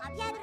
Javier